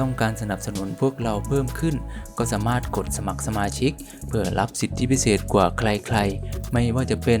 ต้องการสนับสนุนพวกเราเพิ่มขึ้น ก็สามารถกดสมัครสมาชิก เพื่อรับสิทธิพิเศษกว่าใครๆ ไม่ว่าจะเป็น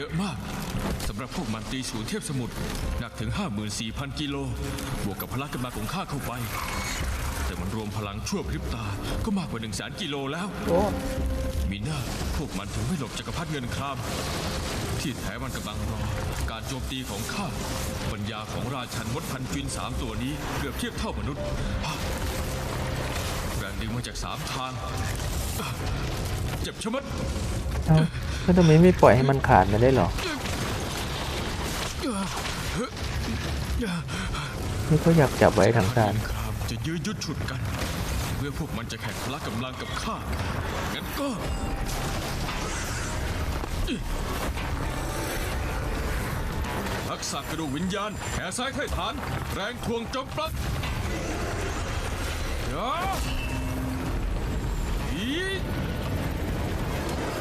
เยอะมากสำหรับพวกมันตีศูนย์เทพสมุทรหนักถึง 54,000 กิโล บวกกับพละกำลังของข้าเข้าไป แต่มันรวมพลังชั่วพริบตาก็มากกว่า1 0 0 0 0 0กิโลแล้วมีหน้าพวกมันถึงไม่หลบจักรพรรดิเงินคราม ที่แท้มันกำลังรอ การโจมตีของข้าปัญญาของราชันมดพันฟินสามตัวนี้เกือบเทียบเท่ามนุษย์แรงดึงมาจากสามทางเจ็บชะมัด อ้าแล้วทำไมไม่ปล่อยให้มันขาดมาได้หรอ นี่ก็อยากจับไว้ถังซานครามจะยื้อยุดฉุดกันเมื่อพวกมันจะแข่งพละกำลังกับข้า งั้นก็ ทักษะกระดูกวิญญาณแขนซ้ายไถ่ฐาน แรงทวงจมปลักยาอี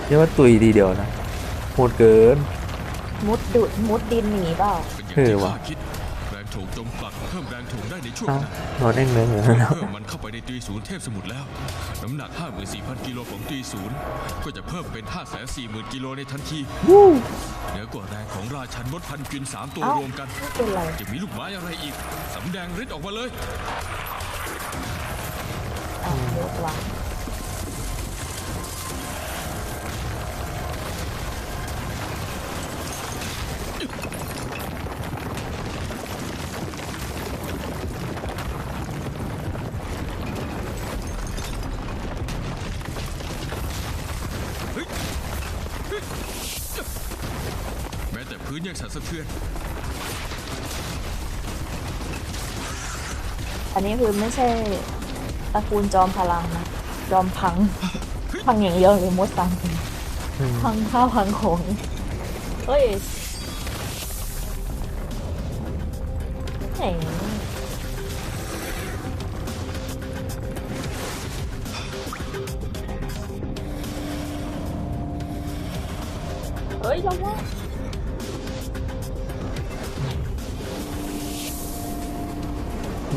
เรียกว่าตุยดีเดียวนะโหดเกิน มุดดุดมุดดินหนีเปล่าเป็นอย่างเออที่ว่ะ ข้าคิดแรงถ่วงจมปลักเพิ่มแรงถ่วงได้ในช่วงเอ้าขณะนอนเองเนื้อเหมือนกันแล้วเพิ่มมันเข้าไปในตรีศูนย์เทพสมุทรแล้ว น้ำหนัก 54,000กิโลของตรีศูนย์ก็จะเพิ่มเป็น 540,000กิโลในทันทีเหนือกว่าแรงของราชันมดพันกวินสามตัวเอ้ารวมกัน ไม่เป็นไรจะมีลูกไม้อะไรอีกสำแดงฤทธิ์ออกมาเลย อะมุดว่ะแม้แต่พื้นยังสั่นสะเทือน อันนี้คือไม่ใช่ตระกูลจอมพลังนะ จอมพัง พังอย่างเดียวเลยมุดตังอืมพังข้าวพังของเฮ้ยไหนเฮ้ยจอมว่า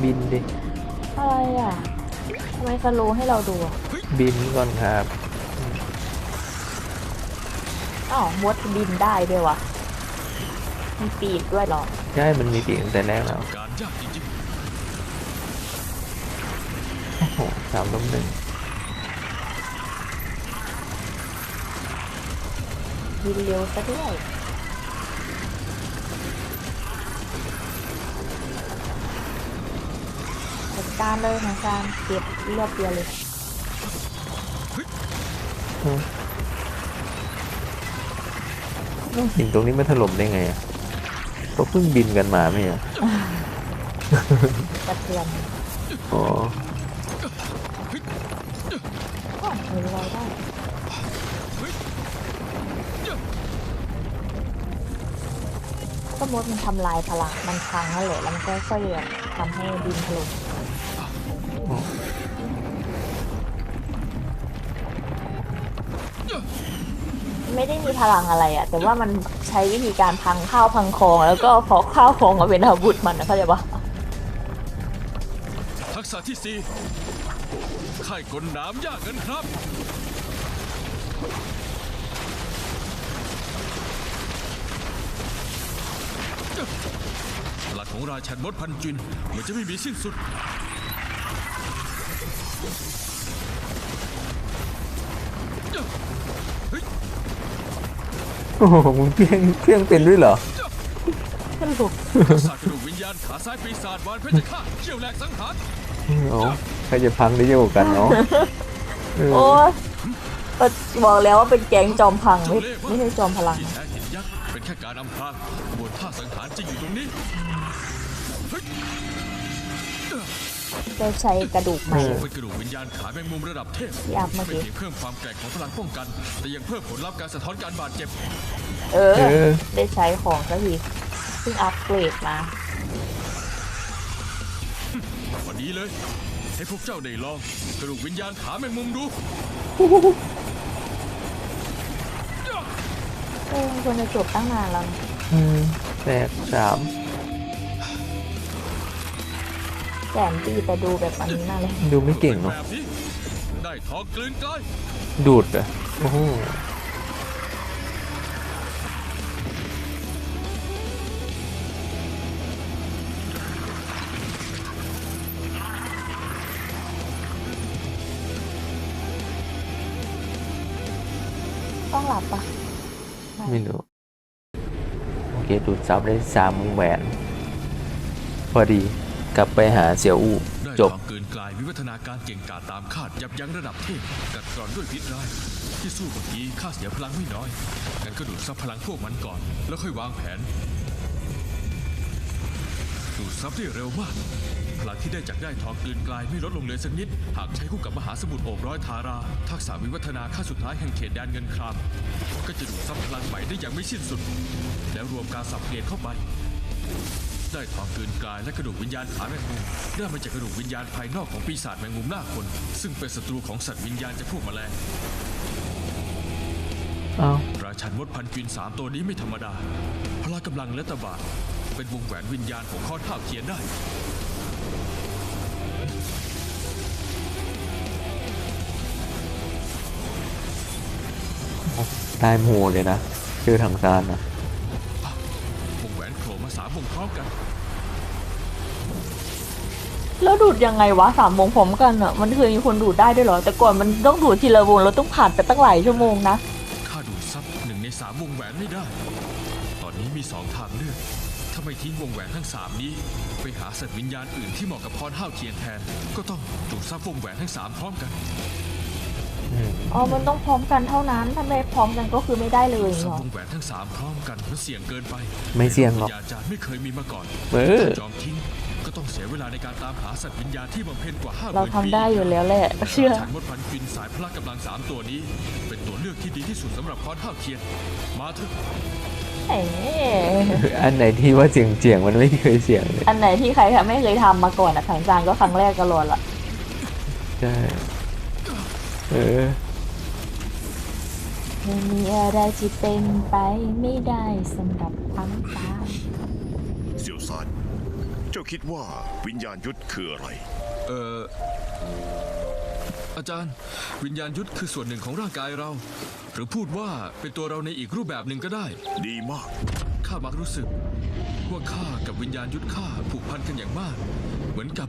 บินดิ อะไรอะทำไมสโลว์ให้เราดูอะบินก่อนครับอ้าวมดบินได้ด้วยวะมีปีกด้วยเหรอ ใช่มันมีปีกตั้งแต่แรกแล้วการยากจริงโอ้โหสามล้มหนึ่งบินเร็วซะด้วย จัดการเลยนะจานเก็บเรียบเดียวเลยสิ่งตรงนี้มันถล่มได้ไงอะก็เพิ่งบินกันมาไม่ใช่เหรอกระเทือนอ๋อก็มีรอยได้ก็มดมันทำลายพลังมันพังนั่นแหละแล้วมันก็ค่อยๆทำให้ดินถล่ม ไม่ได้มีพลังอะไรอะแต่ว่ามันใช้วิธีการพังข้าวพังของ แล้วก็พอข้าวของมาเป็นอาวุธมันนะเข้าใจปะทักษะที่สี่ค่ายกลน้ำยากเงินครับพลังของราชันมดพันจุนเหมือนจะไม่มีสิ้นสุด โอ้โหมึงเพี้ยงเพี้ยงเป็นด้วยเหรอสรุปทักษะกระดูกวิญญาณขาซ้ายปีศาจวานเพชรฆาตเชี่ยวแหลกสังหารเอ๋อใครจะพังได้เยอะกว่ากันเนาะเออโอ้ยก็บอกแล้วว่าเป็นแก๊งจอมพังไม่ไม่ใช่จอมพลัง ที่แท้เห็นยักษ์เป็นแค่การอำพรางบนท่าสังหารจริงอยู่ตรงนี้เฮ้ย ได้ใช้กระดูกใหม่เป็นกระดูกวิญญาณขาแมงมุมระดับเทพที่อัพเมื่อไม่กี้เพียงเพิ่มความแกร่งของพลังป้องกัน แต่ยังเพิ่มผลลัพธ์การสะท้อนการบาดเจ็บ เออเออได้ใช้ของสักทีเพิ่งอัปเกรดมาพอดีเลย ให้พวกเจ้าได้ลองกระดูกวิญญาณขาแมงมุมดูเออควรจะจบตั้งนานแล้วนะอืมแตกสาม แสนดีแต่ดูแบบอันนี้น่าเลยดูไม่เก่งเนาะแบบนี้ได้ทองกลืนกลายดูดเหรอะโอ้โหต้องหลับปะไม่รู้โอเคดูดซับได้สามวงแหวน พอดี กลับไปหาเสี่ยวอู้ได้จบทองกลืนกลายวิวัฒนาการเก่งกาจตามคาดยับยั้งระดับเทพกัดกร่อนด้วยพิษร้ายที่สู้เมื่อกี้ข้าเสียพลังไม่น้อยงั้นก็ดูดซับพลังพวกมันก่อน แล้วค่อยวางแผน ดูดซับได้เร็วมากพลังที่ได้จากได้ทองกลืนกลายไม่ลดลงเลยสักนิด หากใช้คู่กับมหาสมุทรโอบร้อยทารา ทักษะวิวัฒนาขั้นสุดท้ายแห่งเขตแดนเงินคราม ก็จะดูดซับพลังใหม่ได้อย่างไม่สิ้นสุด แล้วรวมการสับเปลี่ยนเข้าไป ได้ทองกลืนกลายและกระดูกวิญญาณขาแมงมุมได้มาจากกระดูกวิญญาณภายนอกของปีศาจแมงมุมหน้าคน ซึ่งเป็นศัตรูของสัตว์วิญญาณจากพวกแมลงอ้าวราชันมดพันกวินสามตัวนี้ไม่ธรรมดา พละกำลังและตะบะเป็นวงแหวนวิญญาณของข้อท่าเทียนได้ตายโมเลยนะเจอถังซานนะ วงแหวนโผล่มาสามว งพร้อมกัน แล้วดูดยังไงวะสามวงพร้อมกันอะ มันเคยมีคนดูดได้ด้วยเหรอ แต่ก่อนมันต้องดูดทีละวงแล้วต้องผ่านไปตั้งหลายชั่วโมงนะ ข้าดูดซับหนึ่งในสามวงแหวนไม่ได้ ตอนนี้มีสองทางเลือก ถ้าไม่ทิ้งวงแหวนทั้งสามนี้ ไปหาสัตว์วิญญาณอื่นที่เหมาะกับพรห้าวเทียนแทน ก็ต้องดูดซับวงแหวนทั้งสามพร้อมกัน อ๋อ มันต้องพร้อมกันเท่านั้น ถ้าไม่พร้อมกันก็คือไม่ได้เลยซับเหรอวงแหวนทั้งสามพร้อมกันมันเสี่ยงเกินไปไม่เสี่ยงหรอกวิญญาจารย์ไม่เคยมีมาก่อนเออถ้ายอมทิ้งก็ต้องเสียเวลาในการตามหาสัตว์วิญญาณที่บำเพ็ญกว่าห้าเราทำได้อยู่แล้วแหละ เชื่อฉันมดพันกินสายพละกำลังสามตัวนี้ เป็นตัวเลือกที่ดีที่สุดสำหรับพรห้าวเทียน มาเถอะเอ๋อันไหนที่ว่าเสียงเจียงๆมันไม่เคยเสียงเลยอันไหนที่ใครไม่เคยทำมาก่อนอะถังจานก็ครั้งแรกก็รอนละใช่ เออไม่มีอะไรที่เป็นไปไม่ได้สำหรับทั้งจานเสี่ยวซานเจ้าคิดว่าวิญญาณยุทธคืออะไร เอ่ออาจารย์ วิญญาณยุทธคือส่วนหนึ่งของร่างกายเรา หรือพูดว่าเป็นตัวเราในอีกรูปแบบหนึ่งก็ได้ ดีมาก ข้ามักรู้สึก ว่าข้ากับวิญญาณยุทธข้าผูกพันกันอย่างมาก เหมือนกับ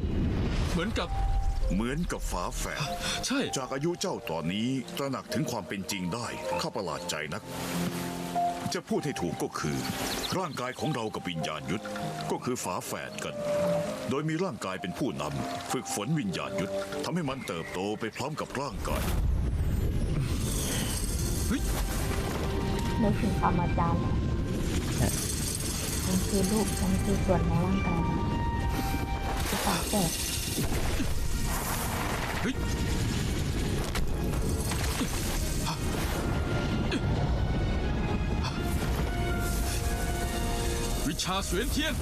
เหมือนกับ เหมือนกับฝาแฝดใช่ จากอายุเจ้าตอนนี้ตระหนักถึงความเป็นจริงได้ข้าประหลาดใจนัก จะพูดให้ถูกก็คือ ร่างกายของเรากับวิญญาณยุทธก็คือฝาแฝดกัน โดยมีร่างกายเป็นผู้นำฝึกฝนวิญญาณยุทธทำให้มันเติบโตไปพร้อมกับร่างกายนึกถึงคำอาจารย์อะมันคือลูกมันคือส่วนของร่างกายคือฝาแฝดเฮ้ย วิชาเสวียนเทียน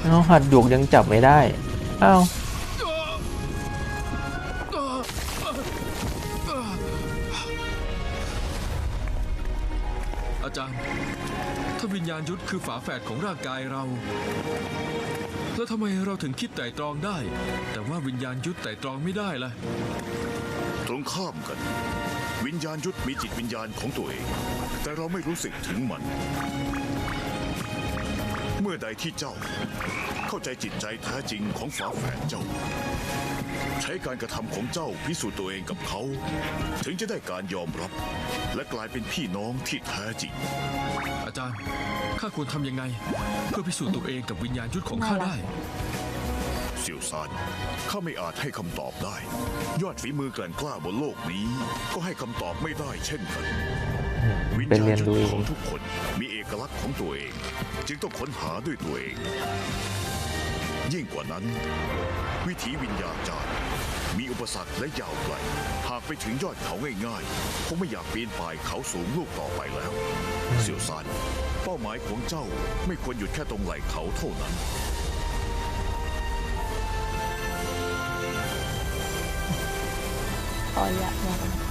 เอาหัดหยกยังจับไม่ได้ เอ้าอาจารย์ ถ้าวิญญาณยุทธคือฝาแฝดของร่างกายเรา แล้วทำไมเราถึงคิดไตร่ตรองได้ แต่ว่าวิญญาณยุทธไตร่ตรองไม่ได้ล่ะ ตรงข้ามกัน วิญญาณยุทธมีจิตวิญญาณของตัวเอง แต่เราไม่รู้สึกถึงมัน เมื่อใดที่เจ้า เข้าใจจิตใจแท้จริงของฝาแฝดเจ้า ใช้การกระทำของเจ้าพิสูจน์ตัวเองกับเขา ถึงจะได้การยอมรับ และกลายเป็นพี่น้องที่แท้จริง อาจารย์ ข้าควรทำยังไง เพื่อพิสูจน์ตัวเองกับวิญญาณยุทธของข้าได้เสี่ยวซานข้าไม่อาจให้คำตอบได้ ยอดฝีมือแกร่งกล้าบนโลกนี้ ก็ให้คำตอบไม่ได้เช่นกัน วิญเป็นญาเรีณยนยุทรู้ธเอของงทุกคนมีเอกลักษณ์ของตัวเอง จึงต้องค้นหาด้วยตัวเอง ยิ่งกว่านั้น วิถีวิญญาณจารย์มีอุปสรรคและยาวไกลหากไปถึงยอดเขาง่ายๆคงไม่อยากปีนป่ายเขาสูงลูกต่อไปแล้ว เสี่ยวซาน เป้าหมายของเจ้าไม่ควรหยุดแค่ตรงไหล่เขาเท่านั้นขออยากอยาก